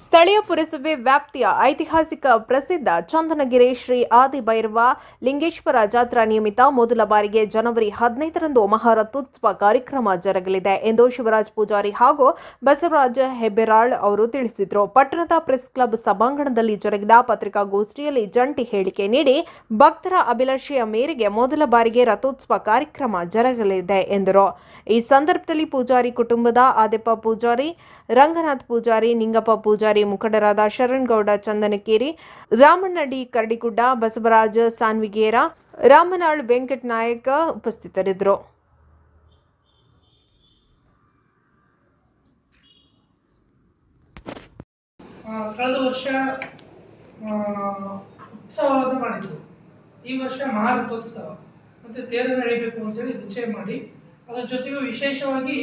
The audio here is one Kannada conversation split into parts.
ಸ್ಥಳೀಯ ಪುರಸಭೆ ವ್ಯಾಪ್ತಿಯ ಐತಿಹಾಸಿಕ ಪ್ರಸಿದ್ಧ ಚಂದನಗಿರಿ ಶ್ರೀ ಆದಿಭೈರವ ಲಿಂಗೇಶ್ವರ ಜಾತ್ರಾ ನಿಯಮಿತ ಮೊದಲ ಬಾರಿಗೆ ಜನವರಿ ಹದಿನೈದರಂದು ಮಹಾರಥೋತ್ಸವ ಕಾರ್ಯಕ್ರಮ ಜರುಗಲಿದೆ ಎಂದು ಶಿವರಾಜ್ ಪೂಜಾರಿ ಹಾಗೂ ಬಸವರಾಜ ಹೆಬ್ಬೆರಾಳ್ ಅವರು ತಿಳಿಸಿದರು. ಪಟ್ಟಣದ ಪ್ರೆಸ್ ಕ್ಲಬ್ ಸಭಾಂಗಣದಲ್ಲಿ ಜರುಗಿದ ಪತ್ರಿಕಾಗೋಷ್ಠಿಯಲ್ಲಿ ಜಂಟಿ ಹೇಳಿಕೆ ನೀಡಿ ಭಕ್ತರ ಅಭಿಲಾಷೆಯ ಮೇರೆಗೆ ಮೊದಲ ಬಾರಿಗೆ ರಥೋತ್ಸವ ಕಾರ್ಯಕ್ರಮ ಜರುಗಲಿದೆ ಎಂದರು. ಈ ಸಂದರ್ಭದಲ್ಲಿ ಪೂಜಾರಿ ಕುಟುಂಬದ ಆದೆಪ್ಪ ಪೂಜಾರಿ, ರಂಗನಾಥ್ ಪೂಜಾರಿ, ನಿಂಗಪ್ಪ ಪೂಜಾರಿ ಮುಖಂಡರಾದ ಶರಣ್ಗೌಡ ಚಂದನಕೇರಿ ರಾಮಣ್ಣ ಡಿ ಕರಡಿಗುಡ್ಡ, ಬಸವರಾಜ ಸಾನ್ವಿಗೇರ ರಾಮನಾಳ್ ವೆಂಕಟ್ ನಾಯಕ ಉಪಸ್ಥಿತರಿದ್ದರು. ಕಳೆದ ವರ್ಷ ಉತ್ಸವವನ್ನು ಮಾಡಿದ್ರು. ಈ ವರ್ಷ ಮಹಾರಥೋತ್ಸವ. ಮತ್ತು ತೇರು ನಡೀಬೇಕು ಅಂತೇಳಿ ನಿಶ್ಚಯ ಮಾಡಿ, ಅದರ ಜೊತೆಗೆ ವಿಶೇಷವಾಗಿ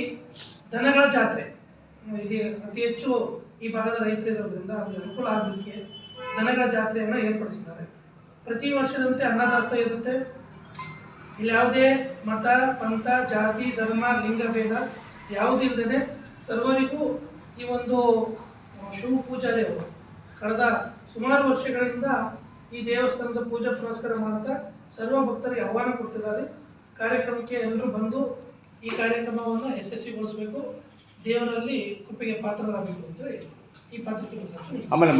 ದನಗಳ ಜಾತ್ರೆ. ಇಲ್ಲಿ ಅತಿ ಹೆಚ್ಚು ಈ ಭಾಗದ ರೈತರು ಇರೋದ್ರಿಂದ ಅವ್ರಿಗೆ ಅನುಕೂಲ ಆಗಲಿಕ್ಕೆ ದನಗಳ ಜಾತ್ರೆಯನ್ನು ಏರ್ಪಡಿಸಿದ್ದಾರೆ. ಪ್ರತಿ ವರ್ಷದಂತೆ ಅನ್ನದಾಸೋಹ ಇರುತ್ತೆ. ಇಲ್ಲಿ ಯಾವುದೇ ಮತ, ಪಂಥ, ಜಾತಿ, ಧರ್ಮ ಲಿಂಗಭೇದ ಯಾವುದಿಲ್ಲದೇ ಸರ್ವರಿಗೂ ಈ ಒಂದು ಶಿವ ಪೂಜಾರಿ ಕಳೆದ ಸುಮಾರು ವರ್ಷಗಳಿಂದ ಈ ದೇವಸ್ಥಾನದ ಪೂಜಾ ಪುನಸ್ಕಾರ ಮಾಡ್ತಾ ಸರ್ವ ಭಕ್ತರಿಗೆ ಆಹ್ವಾನ ಕೊಡ್ತಿದ್ದಾರೆ. ಕಾರ್ಯಕ್ರಮಕ್ಕೆ ಎಲ್ಲರೂ ಬಂದು ಈ ಕಾರ್ಯಕ್ರಮವನ್ನು ಯಶಸ್ವಿಗೊಳಿಸಬೇಕು. ದೇವರಲ್ಲಿ ಕೃಪೆಗೆ ಪಾತ್ರರಾಗಬೇಕು ಅಂತೇಳಿ ಈ ಪಾತ್ರಕ್ಕೆ ಆಮೇಲೆ